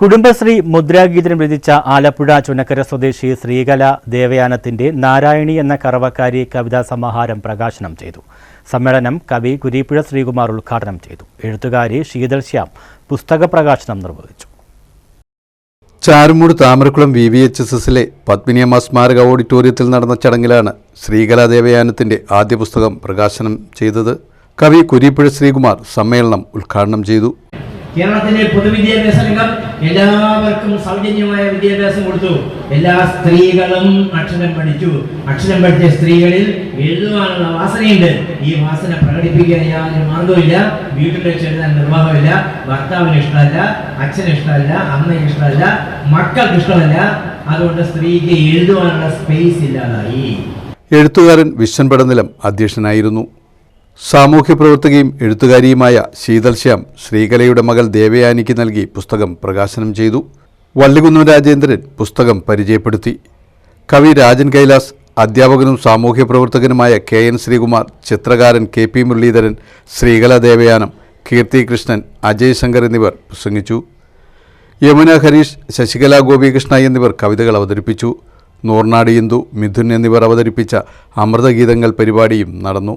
കുടുംബശ്രീ മുദ്രാഗീതം രചിച്ച ആലപ്പുഴ ചുനക്കര സ്വദേശി ശ്രീകല ദേവയാനത്തിന്റെ നാരായണി എന്ന കറവക്കാരി കവിതാ സമാഹാരം പ്രകാശനം ചെയ്തു. സമ്മേളനം കവി കുരീപ്പുഴ ശ്രീകുമാർ ഉദ്ഘാടനം ചെയ്തു. എഴുത്തുകാരി ശീതൽ ശ്യാം പുസ്തക പ്രകാശനം നിർവഹിച്ചു. Charummood Thamarakulam V V H S എസിലെ പത്മിനിയമ്മ സ്മാരക ഓഡിറ്റോറിയത്തിൽ നടന്ന ചടങ്ങിലാണ് ശ്രീകലാ ദേവയാനത്തിന്റെ ആദ്യ പുസ്തകം പ്രകാശനം ചെയ്തത്. കവി കുരീപ്പുഴ ശ്രീകുമാർ സമ്മേളനം ഉദ്ഘാടനം ചെയ്തു. കേരളത്തിലെ പൊതുവിദ്യാഭ്യാസ രംഗം എല്ലാവർക്കും സൗജന്യമായ വിദ്യാഭ്യാസം കൊടുത്തു. എല്ലാ സ്ത്രീകളും അക്ഷരം പഠിച്ചു. അക്ഷരം പഠിച്ച സ്ത്രീകളിൽ എഴുതുവാനുള്ള വാസനയുണ്ട്. ഈ വാസന പ്രകടിപ്പിക്കാൻ യാതൊരു മാർഗവുമില്ല. വീട്ടിൽ വെച്ച് എഴുതാൻ നിർവാഹമില്ല. ഭർത്താവിന് ഇഷ്ടമല്ല. അച്ഛന് ഇഷ്ടമല്ല. അമ്മയ്ക്ക് ഇഷ്ടമല്ല. മക്കൾക്ക് ഇഷ്ടമല്ല. അതുകൊണ്ട് സ്ത്രീക്ക് എഴുതുവാനുള്ള സ്പേസ് ഇല്ലാതായി. എഴുത്തുകാരൻ വിശ്വൻ പടനിലം അധ്യക്ഷനായിരുന്നു. സാമൂഹ്യ പ്രവർത്തകയും എഴുത്തുകാരിയുമായ ശീതൽ ശ്യാം ശ്രീകലയുടെ മകൾ ദേവയാനിക്ക് നൽകി പുസ്തകം പ്രകാശനം ചെയ്തു. വള്ളികുന്നം രാജേന്ദ്രൻ പുസ്തകം പരിചയപ്പെടുത്തി. കവി രാജൻ കൈലാസ് അധ്യാപകനും സാമൂഹ്യ പ്രവർത്തകനുമായ കെ എൻ ശ്രീകുമാർ ചിത്രകാരൻ കെ പി മുരളീധരൻ ശ്രീകല ദേവയാനം കീർത്തി കൃഷ്ണൻ അജയ് ശങ്കർ എന്നിവർ പ്രസംഗിച്ചു. യമുന ഹരീഷ് ശശികല ഗോപികൃഷ്ണ എന്നിവർ കവിതകൾ അവതരിപ്പിച്ചു. നൂർനാട് ഇന്ദു മിഥുൻ എന്നിവർ അവതരിപ്പിച്ച അമൃതഗീതങ്ങൾ പരിപാടിയും നടന്നു.